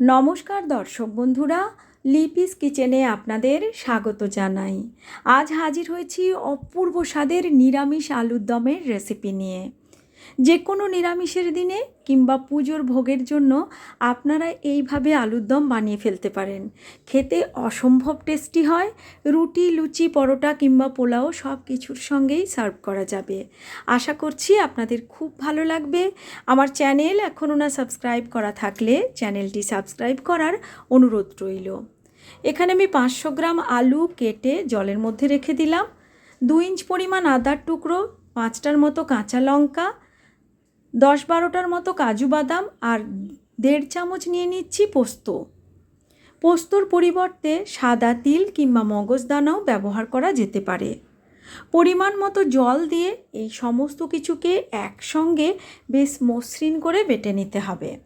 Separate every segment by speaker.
Speaker 1: নমস্কার দর্শক বন্ধুরা, লিপিস কিচেনে আপনাদের স্বাগত জানাই। আজ হাজির হয়েছি অপূর্ব স্বাদের নিরামিষ আলুর দমের রেসিপি নিয়ে। যে কোনো নিরামিষের দিনে কিংবা পুজোর ভোগের জন্য আপনারা এইভাবে আলুর দম বানিয়ে ফেলতে পারেন। খেতে অসম্ভব টেস্টি হয়, রুটি, লুচি, পরোটা কিংবা পোলাও সব কিছুর সঙ্গেই সার্ভ করা যাবে। আশা করছি আপনাদের খুব ভালো লাগবে। আমার চ্যানেল এখনও না সাবস্ক্রাইব করা থাকলে চ্যানেলটি সাবস্ক্রাইব করার অনুরোধ রইল। এখানে আমি পাঁচশো গ্রাম আলু কেটে জলের মধ্যে রেখে দিলাম। দু ইঞ্চ পরিমাণ আদার টুকরো, পাঁচটার মতো কাঁচা লঙ্কা দশ বারোটার মতো কাজু বাদাম আর দেড় চামচ নিয়ে নিচ্ছি পোস্ত। পোস্তর পরিবর্তে সাদা তিল কিংবা মগজদানাও ব্যবহার করা যেতে পারে। পরিমাণ মতো জল দিয়ে এই সমস্ত কিছুকে একসঙ্গে বেশ মসৃণ করে বেটে নিতে হবে।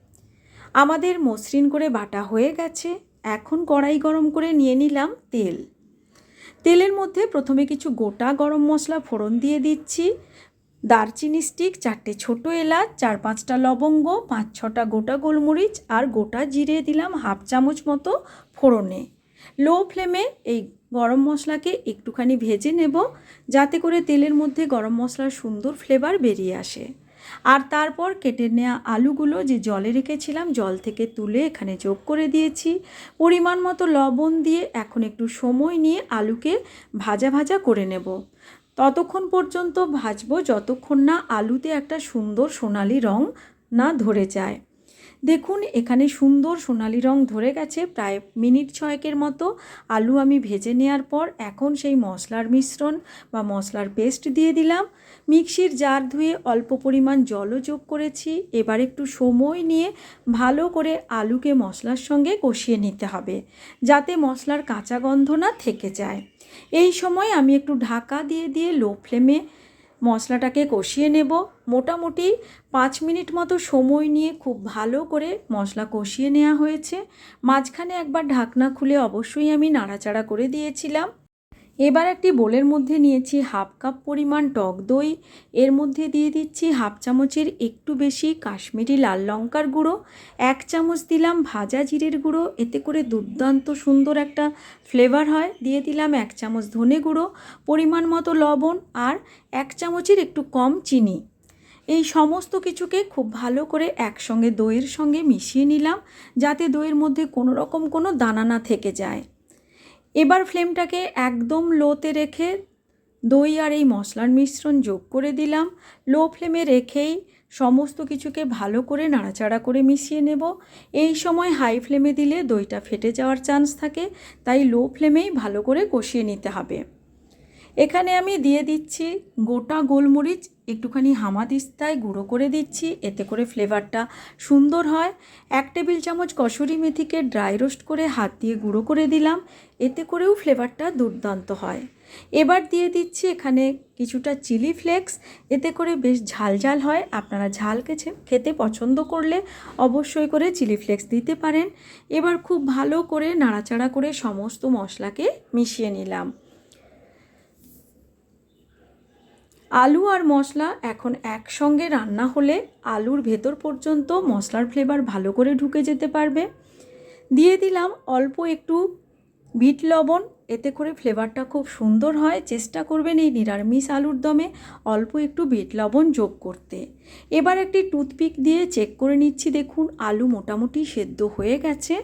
Speaker 1: আমাদের মসৃণ করে বাটা হয়ে গেছে। এখন কড়াই গরম করে নিয়ে নিলাম তেল। তেলের মধ্যে প্রথমে কিছু গোটা গরম মশলা ফোড়ন দিয়ে দিচ্ছি। দারচিনি স্টিক, চারটে ছোট এলাচ, চার পাঁচটা লবঙ্গ, পাঁচ ছটা গোটা গোলমরিচ আর গোটা জিরে দিলাম হাফ চামচ মতো ফোড়নে। লো ফ্লেমে এই গরম মশলাকে একটুখানি ভেজে নেব, যাতে করে তেলের মধ্যে গরম মশলার সুন্দর ফ্লেভার বেরিয়ে আসে। আর তারপর কেটে নেওয়া আলুগুলো যে জলে রেখেছিলাম, জল থেকে তুলে এখানে যোগ করে দিয়েছি। পরিমাণ মতো লবণ দিয়ে এখন একটু সময় নিয়ে আলুকে ভাজা ভাজা করে নেব। ততক্ষণ পর্যন্ত ভাজবো যতক্ষণ না আলুতে একটা সুন্দর সোনালি রং না ধরে যায়। দেখুন, এখানে সুন্দর সোনালি রং ধরে গেছে, প্রায় মিনিট ছয়েকের মতো। আলু আমি ভেজে নেওয়ার পর এখন সেই মশলার মিশ্রণ বা মশলার পেস্ট দিয়ে দিলাম। মিক্সির জার ধুয়ে অল্প পরিমাণ জলও যোগ করেছি। এবার একটু সময় নিয়ে ভালো করে আলুকে মশলার সঙ্গে কষিয়ে নিতে হবে, যাতে মশলার কাঁচা গন্ধ না থেকে যায়। এই সময় আমি একটু ঢাকা দিয়ে দিয়ে লো ফ্লেমে মশলাটাকে কষিয়ে নেব। মোটামুটি পাঁচ মিনিট মতো সময় নিয়ে খুব ভালো করে মশলা কষিয়ে নেওয়া হয়েছে। মাঝখানে একবার ঢাকনা খুলে অবশ্যই আমি নাড়াচাড়া করে দিয়েছিলাম। এবার একটি বোলের মধ্যে নিয়েছি হাফ কাপ পরিমাণ টক দই। এর মধ্যে দিয়ে দিচ্ছি হাফ চামচের একটু বেশি কাশ্মীরি লাল লঙ্কার গুঁড়ো, এক চামচ দিলাম ভাজা জিরের গুঁড়ো। এতে করে দুর্দান্ত সুন্দর একটা ফ্লেভার হয়। দিয়ে দিলাম এক চামচ ধনে গুঁড়ো, পরিমাণ মতো লবণ আর এক চামচের একটু কম চিনি। এই সমস্ত কিছুকে খুব ভালো করে একসঙ্গে দইয়ের সঙ্গে মিশিয়ে নিলাম, যাতে দইয়ের মধ্যে কোনো রকম কোনো দানা না থেকে যায়। এবার ফ্লেমটাকে একদম লোতে রেখে দই আর এই মশলার মিশ্রণ যোগ করে দিলাম। লো ফ্লেমে রেখেই সমস্ত কিছুকে ভালো করে নাড়াচাড়া করে মিশিয়ে নেব। এই সময় হাই ফ্লেমে দিলে দইটা ফেটে যাওয়ার চান্স থাকে, তাই লো ফ্লেমেই ভালো করে কষিয়ে নিতে হবে। এখানে আমি দিয়ে দিচ্ছি গোটা গোলমরিচ, একটুখানি হামাদিস্তায় গুঁড়ো করে দিচ্ছি, এতে করে ফ্লেভারটা সুন্দর হয়। এক টেবিল চামচ কসুরি মেথিকে ড্রাই রোস্ট করে হাত দিয়ে গুঁড়ো করে দিলাম, এতে করেও ফ্লেভারটা দুর্দান্ত হয়। এবার দিয়ে দিচ্ছি এখানে কিছুটা চিলি ফ্লেক্স, এতে করে বেশ ঝাল ঝাল হয়। আপনারা ঝাল কেছে খেতে পছন্দ করলে অবশ্যই করে চিলি ফ্লেক্স দিতে পারেন। এবার খুব ভালো করে নাড়াচাড়া করে সমস্ত মশলাকে মিশিয়ে নিলাম। আলু আর মশলা এখন একসঙ্গে রান্না হলে আলুর ভেতর পর্যন্ত মশলার ফ্লেভার ভালো করে ঢুকে যেতে পারবে। দিয়ে দিলাম অল্প একটু বিট লবণ, এতে করে ফ্লেভারটা খুব সুন্দর হয়। চেষ্টা করবেন এই নিরামিষ আলুর দমে অল্প একটু বিট লবণ যোগ করতে। এবার একটি টুথপিক দিয়ে চেক করে নিচ্ছি, দেখুন আলু মোটামুটি সেদ্ধ হয়ে গেছে।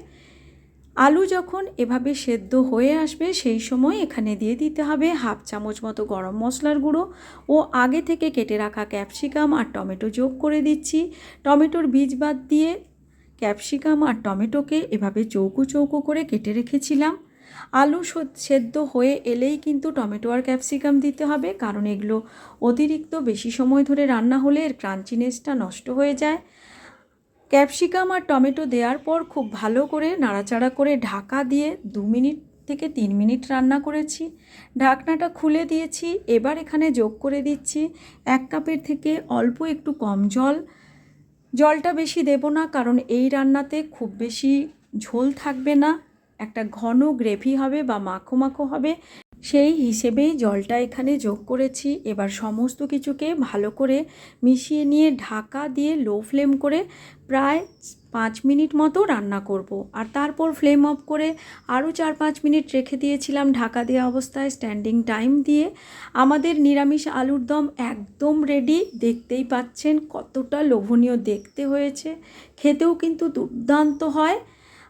Speaker 1: আলু যখন এভাবে সেদ্ধ হয়ে আসবে, সেই সময় এখানে দিয়ে দিতে হবে হাফ চামচ মতো গরম মশলার গুঁড়ো ও আগে থেকে কেটে রাখা ক্যাপসিকাম আর টমেটো যোগ করে দিচ্ছি। টমেটোর বীজ বাদ দিয়ে ক্যাপসিকাম আর টমেটোকে এভাবে চৌকো চৌকো করে কেটে রেখেছিলাম। আলু সেদ্ধ হয়ে এলেই কিন্তু টমেটো আর ক্যাপসিকাম দিতে হবে, কারণ এগুলো অতিরিক্ত বেশি সময় ধরে রান্না হলে এর ক্রাঞ্চিনেসটা নষ্ট হয়ে যায়। ক্যাপসিকাম আর টমেটো দেওয়ার পর খুব ভালো করে নাড়াচাড়া করে ঢাকা দিয়ে দু মিনিট থেকে তিন মিনিট রান্না করেছি। ঢাকনাটা খুলে দিয়েছি। এবার এখানে যোগ করে দিচ্ছি এক কাপের থেকে অল্প একটু কম জল। জলটা বেশি দেব না কারণ এই রান্নাতে খুব বেশি ঝোল থাকবে না। একটা ঘন গ্রেভি হবে বা মাখো মাখো হবে। সেই হিসেবেই জলটা এখানে যোগ করেছি। এবার সমস্ত কিছুকে ভালো করে মিশিয়ে নিয়ে ঢাকা দিয়ে লো ফ্লেম করে প্রায় পাঁচ মিনিট মতো রান্না করব। আর তারপর ফ্লেম অফ করে আরও চার পাঁচ মিনিট রেখে দিয়েছিলাম ঢাকা দেওয়া অবস্থায় স্ট্যান্ডিং টাইম দিয়ে। আমাদের নিরামিষ আলুর দম একদম রেডি দেখতেই পাচ্ছেন কতটা লোভনীয় দেখতে হয়েছে। খেতেও কিন্তু দুর্দান্ত হয়।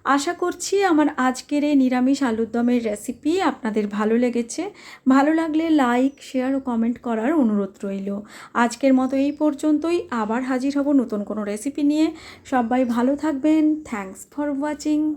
Speaker 1: আশা করছি আমার আজকের এই নিরামিষ আলুর দমের রেসিপি আপনাদের ভালো লেগেছে। ভালো লাগলে লাইক শেয়ার ও কমেন্ট করার অনুরোধ রইল। আজকের মতো এই পর্যন্তই। আবার হাজির হব নতুন কোনো রেসিপি নিয়ে। সবাই ভালো থাকবেন। Thanks for watching